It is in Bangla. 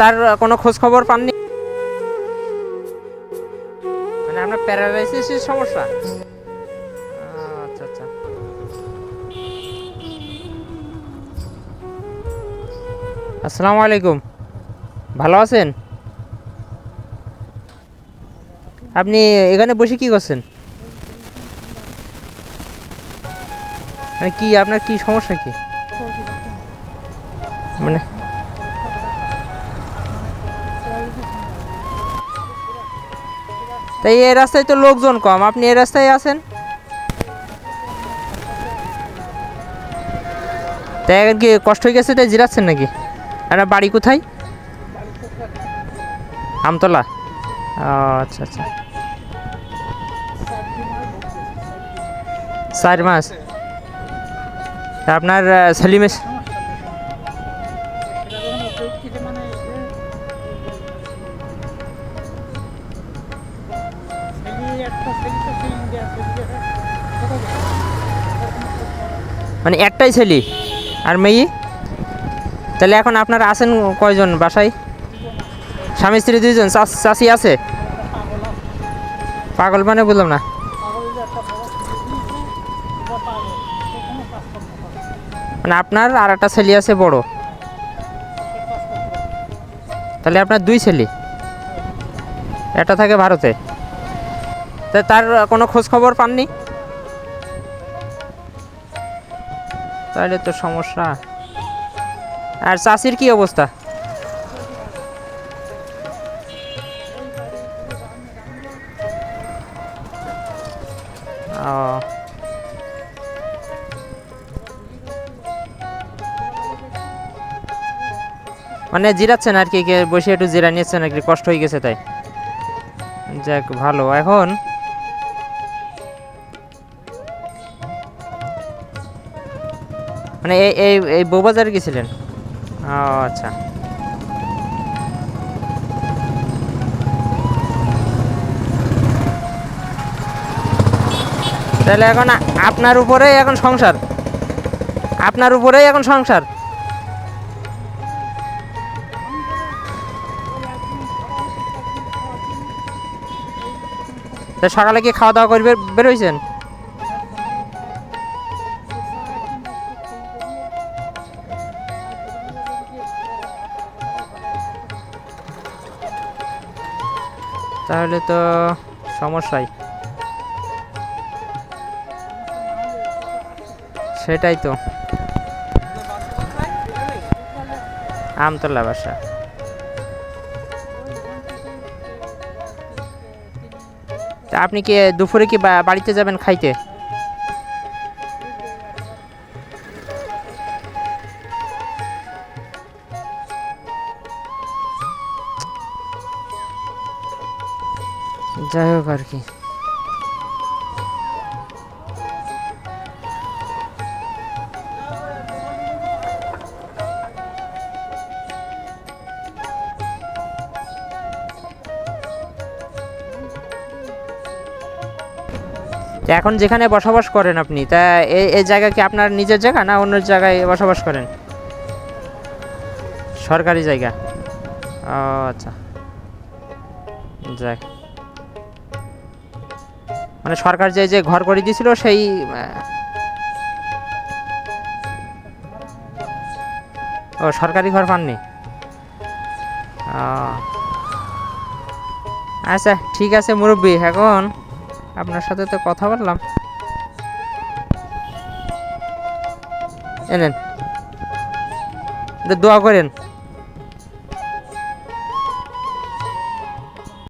তার কোনো খোঁজ খবর পাননি? মানে আপনার প্যারালাইসিসের সমস্যা? আচ্ছা আচ্ছা। আসসালামু আলাইকুম। ভালো আছেন? আপনি এখানে বসে কি করছেন? মানে কি, আপনার কি সমস্যা কি? মানে তাই এই রাস্তায় তো লোকজন কম। আপনি এই রাস্তায় আছেন? তাই এখন কি কষ্ট হয়ে গেছে তাই জিরাচ্ছেন নাকি? আপনার বাড়ি কোথায়? আমতলা? আচ্ছা আচ্ছা। চার মাস। আপনার আহ, মানে একটাই ছেলে। আর মেয়ে? তাহলে এখন আপনারা আছেন কয়জন বাসায়? স্বামী, স্ত্রী দুইজন? চাচি আছে? পাগল মানে বললাম না। মানে আপনার আর একটা ছেলে আছে বড়। তাহলে আপনার দুই ছেলে। একটা থাকে ভারতে। তা তার কোনো খোঁজ খবর পাননি? তাহলে তো সমস্যা। আর চাষির কি অবস্থা? ও। মানে জিরাচ্ছেন আর কি বসে একটু জিরা নিচ্ছেন আর কি, কষ্ট হয়ে গেছে তাই। যাক, ভালো। এখন মানে এই এই এই বউবাজারে গেছিলেন? ও আচ্ছা। তাহলে এখন আপনার উপরেই এখন সংসার। আপনার উপরেই এখন সংসার। তা সকালে কি খাওয়া দাওয়া করবে বেরোইছেন তাহলে তো সমস্যাই। সেটাই তো। আমতলা বাসা। তা আপনি কি দুপুরে কি বাড়িতে যাবেন খাইতে? যাই হোক আর কি। এখন যেখানে বসবাস করেন আপনি, তা এই জায়গা কি আপনার নিজের জায়গা না অন্য জায়গায় বসবাস করেন? সরকারি জায়গা। ও আচ্ছা। যাক। মানে সরকার যে যে ঘর করে দিয়েছিল সেই ও সরকারি ঘর পাননি। আচ্ছা ঠিক আছে মুরব্বী, এখন আপনার সাথে তো কথা বললাম। এনেন। দোয়া করেন।